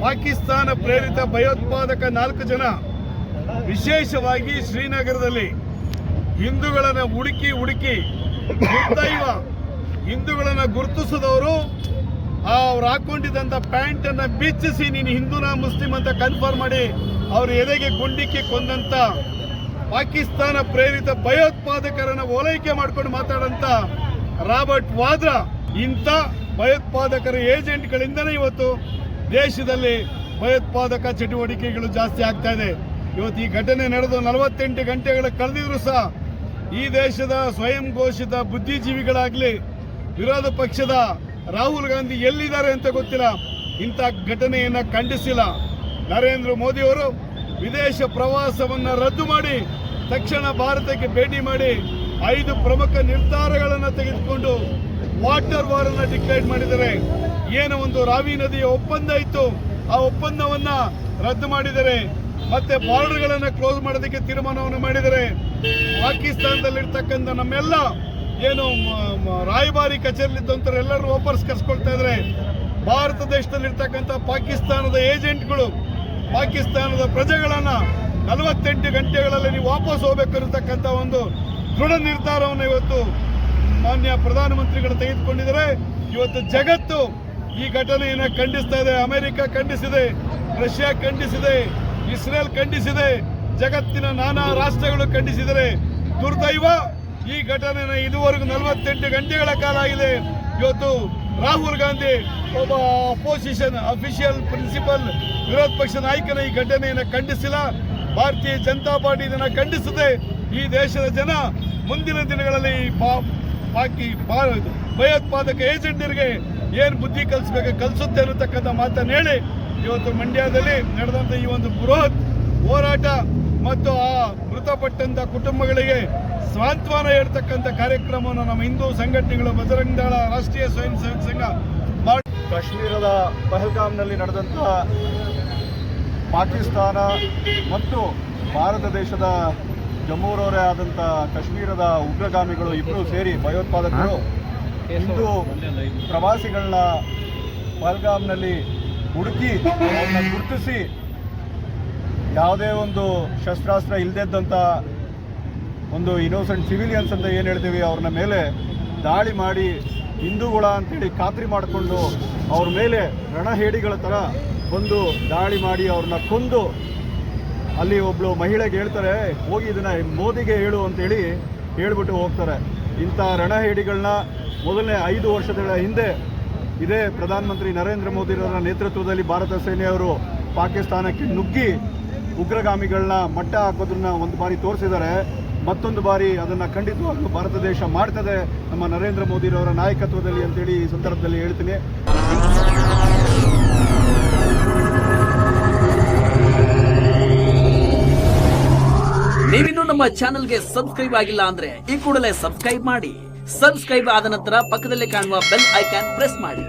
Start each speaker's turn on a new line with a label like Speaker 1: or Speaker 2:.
Speaker 1: ಪಾಕಿಸ್ತಾನ ಪ್ರೇರಿತ ಭಯೋತ್ಪಾದಕ ನಾಲ್ಕು ಜನ ವಿಶೇಷವಾಗಿ ಶ್ರೀನಗರದಲ್ಲಿ ಹಿಂದೂಗಳನ್ನು ಹುಡುಕಿ ಹುಡುಕಿ ದೈವ ಹಿಂದೂಗಳನ್ನು ಗುರುತಿಸಿದವರು ಅವ್ರು ಹಾಕೊಂಡಿದ್ದಂಥ ಪ್ಯಾಂಟ್ ಅನ್ನ ಬಿಚ್ಚಿಸಿ ನೀನು ಹಿಂದೂನ ಮುಸ್ಲಿಂ ಅಂತ ಕನ್ಫರ್ಮ್ ಮಾಡಿ ಅವ್ರ ಎದೆಗೆ ಗುಂಡಿಕ್ಕಿ ಕೊಂದಂತ ಪಾಕಿಸ್ತಾನ ಪ್ರೇರಿತ ಭಯೋತ್ಪಾದಕರನ್ನು ಓಲೈಕೆ ಮಾಡ್ಕೊಂಡು ಮಾತಾಡಂತ ರಾಬರ್ಟ್ ವಾದ್ರಾ ಇಂಥ ಭಯೋತ್ಪಾದಕರ ಏಜೆಂಟ್ಗಳಿಂದನೇ ಇವತ್ತು ದೇಶದಲ್ಲಿ ಭಯೋತ್ಪಾದಕ ಚಟುವಟಿಕೆಗಳು ಜಾಸ್ತಿ ಆಗ್ತಾ ಇದೆ. ಇವತ್ತು ಈ ಘಟನೆ ನಡೆದು ನಲವತ್ತೆಂಟು ಗಂಟೆಗಳ ಕಳೆದಿದ್ರು ಸಹ ಈ ದೇಶದ ಸ್ವಯಂ ಘೋಷಿತ ಬುದ್ಧಿಜೀವಿಗಳಾಗ್ಲಿ ವಿರೋಧ ಪಕ್ಷದ ರಾಹುಲ್ ಗಾಂಧಿ ಎಲ್ಲಿದ್ದಾರೆ ಅಂತ ಗೊತ್ತಿಲ್ಲ. ಇಂಥ ಘಟನೆಯನ್ನ ಖಂಡಿಸಿಲ್ಲ. ನರೇಂದ್ರ ಮೋದಿ ಅವರು ವಿದೇಶ ಪ್ರವಾಸವನ್ನ ರದ್ದು ಮಾಡಿ ತಕ್ಷಣ ಭಾರತಕ್ಕೆ ಭೇಟಿ ಮಾಡಿ ಐದು ಪ್ರಮುಖ ನಿರ್ಧಾರಗಳನ್ನು ತೆಗೆದುಕೊಂಡು ವಾಟರ್ ವಾರ್ ಅನ್ನ ಡಿಕ್ಲೇರ್ ಮಾಡಿದ್ದಾರೆ. ಏನು ಒಂದು ರಾವಿ ನದಿಯ ಒಪ್ಪಂದ ಇತ್ತು. ಆ ಒಪ್ಪಂದವನ್ನ ರದ್ದು ಮಾಡಿದರೆ, ಮತ್ತೆ ಬಾರ್ಡರ್ಗಳನ್ನ ಕ್ಲೋಸ್ ಮಾಡೋದಕ್ಕೆ ತೀರ್ಮಾನವನ್ನು ಮಾಡಿದರೆ, ಪಾಕಿಸ್ತಾನದಲ್ಲಿರ್ತಕ್ಕಂಥ ನಮ್ಮೆಲ್ಲ ಏನು ರಾಯಭಾರಿ ಕಚೇರಿಲಿದ್ದಂಥವ್ರು ಎಲ್ಲರೂ ವಾಪಸ್ ಕರ್ಸ್ಕೊಳ್ತಾ ಇದ್ದಾರೆ ಭಾರತ ದೇಶದಲ್ಲಿರ್ತಕ್ಕಂಥ ಪಾಕಿಸ್ತಾನದ ಏಜೆಂಟ್ಗಳು, ಪಾಕಿಸ್ತಾನದ ಪ್ರಜೆಗಳನ್ನ ನಲವತ್ತೆಂಟು ಗಂಟೆಗಳಲ್ಲಿ ನೀವು ವಾಪಸ್ ಹೋಗ್ಬೇಕಿರತಕ್ಕಂಥ ಒಂದು ದೃಢ ನಿರ್ಧಾರವನ್ನು ಇವತ್ತು ಮಾನ್ಯ ಪ್ರಧಾನಮಂತ್ರಿಗಳು ತೆಗೆದುಕೊಂಡಿದ್ದಾರೆ. ಇವತ್ತು ಜಗತ್ತು ಈ ಘಟನೆಯನ್ನು ಖಂಡಿಸ್ತಾ ಇದೆ. ಅಮೆರಿಕ ಖಂಡಿಸಿದೆ, ರಷ್ಯಾ ಖಂಡಿಸಿದೆ, ಇಸ್ರೇಲ್ ಖಂಡಿಸಿದೆ, ಜಗತ್ತಿನ ನಾನಾ ರಾಷ್ಟ್ರಗಳು ಖಂಡಿಸಿದರೆ ದುರ್ದೈವ ಈ ಘಟನೆನ ಇದುವರೆಗೂ ನಲವತ್ತೆಂಟು ಗಂಟೆಗಳ ಕಾಲ ಆಗಿದೆ. ಇವತ್ತು ರಾಹುಲ್ ಗಾಂಧಿ ಒಬ್ಬ ಅಪೋಸಿಷನ್ ಅಫಿಷಿಯಲ್ ಪ್ರಿನ್ಸಿಪಲ್ ವಿರೋಧ ಪಕ್ಷ ನಾಯಕನ ಈ ಘಟನೆಯನ್ನು ಖಂಡಿಸಿಲ್ಲ. ಭಾರತೀಯ ಜನತಾ ಪಾರ್ಟಿ ಇದನ್ನು ಖಂಡಿಸದೆ ಈ ದೇಶದ ಜನ ಮುಂದಿನ ದಿನಗಳಲ್ಲಿ ಬಾಕಿ ಭಯೋತ್ಪಾದಕ ಏಜೆಂಟರಿಗೆ ಏನು ಬುದ್ಧಿ ಕಲಿಸ್ಬೇಕು ಕಲಿಸುತ್ತೆ ಅನ್ನತಕ್ಕಂಥ ಮಾತನ್ನು ಹೇಳಿ ಇವತ್ತು ಮಂಡ್ಯದಲ್ಲಿ ನಡೆದಂಥ ಈ ಒಂದು ಬೃಹತ್ ಹೋರಾಟ ಮತ್ತು ಆ ಮೃತಪಟ್ಟಂತ ಕುಟುಂಬಗಳಿಗೆ ಸಾಂತ್ವನ ಹೇಳ್ತಕ್ಕಂಥ ಕಾರ್ಯಕ್ರಮವನ್ನು ನಮ್ಮ ಹಿಂದೂ ಸಂಘಟನೆಗಳು ಬಜರಂಗ ದಳ ರಾಷ್ಟ್ರೀಯ ಸ್ವಯಂ ಸೇವಕ ಸಂಘ ಮಾಡಿ
Speaker 2: ಕಾಶ್ಮೀರದ ಪಹಲ್ಗಾಮ್ನಲ್ಲಿ ನಡೆದಂಥ ಪಾಕಿಸ್ತಾನ ಮತ್ತು ಭಾರತ ದೇಶದ ಜಮ್ಮೂರವರೇ ಆದಂಥ ಕಾಶ್ಮೀರದ ಉಗ್ರಗಾಮಿಗಳು ಇಬ್ಬರು ಸೇರಿ ಭಯೋತ್ಪಾದಕರು ಹಿಂದೂ ಪ್ರವಾಸಿಗಳನ್ನ ಪಹಲ್ಗಾಮ್ನಲ್ಲಿ ಹುಡುಕಿ ಗುರುತಿಸಿ ಯಾವುದೇ ಒಂದು ಶಸ್ತ್ರಾಸ್ತ್ರ ಇಲ್ಲದಿದ್ದಂಥ ಒಂದು ಇನ್ನೋಸೆಂಟ್ ಸಿವಿಲಿಯನ್ಸ್ ಅಂತ ಏನು ಹೇಳ್ತೀವಿ, ಅವ್ರನ್ನ ಮೇಲೆ ದಾಳಿ ಮಾಡಿ ಹಿಂದೂಗಳ ಅಂತೇಳಿ ಖಾತ್ರಿ ಮಾಡಿಕೊಂಡು ಅವ್ರ ಮೇಲೆ ರಣಹೇಡಿಗಳ ಥರ ಬಂದು ದಾಳಿ ಮಾಡಿ ಅವ್ರನ್ನ ಕೊಂದು ಅಲ್ಲಿ ಒಬ್ಳು ಮಹಿಳೆಗೆ ಹೇಳ್ತಾರೆ, ಹೋಗಿ ಇದನ್ನ ಮೋದಿಗೆ ಹೇಳು ಅಂತೇಳಿ ಹೇಳ್ಬಿಟ್ಟು ಹೋಗ್ತಾರೆ. ಇಂಥ ರಣಹೇಡಿಗಳನ್ನ ಮೊದಲನೇ ಐದು ವರ್ಷಗಳ ಹಿಂದೆ ಇದೇ ಪ್ರಧಾನಮಂತ್ರಿ ನರೇಂದ್ರ ಮೋದಿರವರ ನೇತೃತ್ವದಲ್ಲಿ ಭಾರತ ಸೇನೆಯವರು ಪಾಕಿಸ್ತಾನಕ್ಕೆ ನುಗ್ಗಿ ಉಗ್ರಗಾಮಿಗಳನ್ನ ಮಟ್ಟ ಹಾಕೋದನ್ನ ಒಂದು ಬಾರಿ ತೋರಿಸಿದ್ದಾರೆ. ಮತ್ತೊಂದು ಬಾರಿ ಅದನ್ನ ಖಂಡಿತವಾಗ್ಲೂ ಭಾರತ ದೇಶ ಮಾಡ್ತದೆ ನಮ್ಮ ನರೇಂದ್ರ ಮೋದಿರವರ ನಾಯಕತ್ವದಲ್ಲಿ ಅಂತೇಳಿ ಈ ಸಂದರ್ಭದಲ್ಲಿ ಹೇಳ್ತೀನಿ.
Speaker 3: ನೀವಿನ್ನೂ ನಮ್ಮ ಚಾನೆಲ್ಗೆ ಸಬ್ಸ್ಕ್ರೈಬ್ ಆಗಿಲ್ಲ ಅಂದ್ರೆ ಈ ಕೂಡಲೇ ಸಬ್ಸ್ಕ್ರೈಬ್ ಮಾಡಿ. ಸಬ್ಸ್ಕ್ರೈಬ್ ಆದ ನಂತರ ಪಕ್ಕದಲ್ಲಿ ಕಾಣುವ ಬೆಲ್ ಐಕಾನ್ ಪ್ರೆಸ್ ಮಾಡಿ.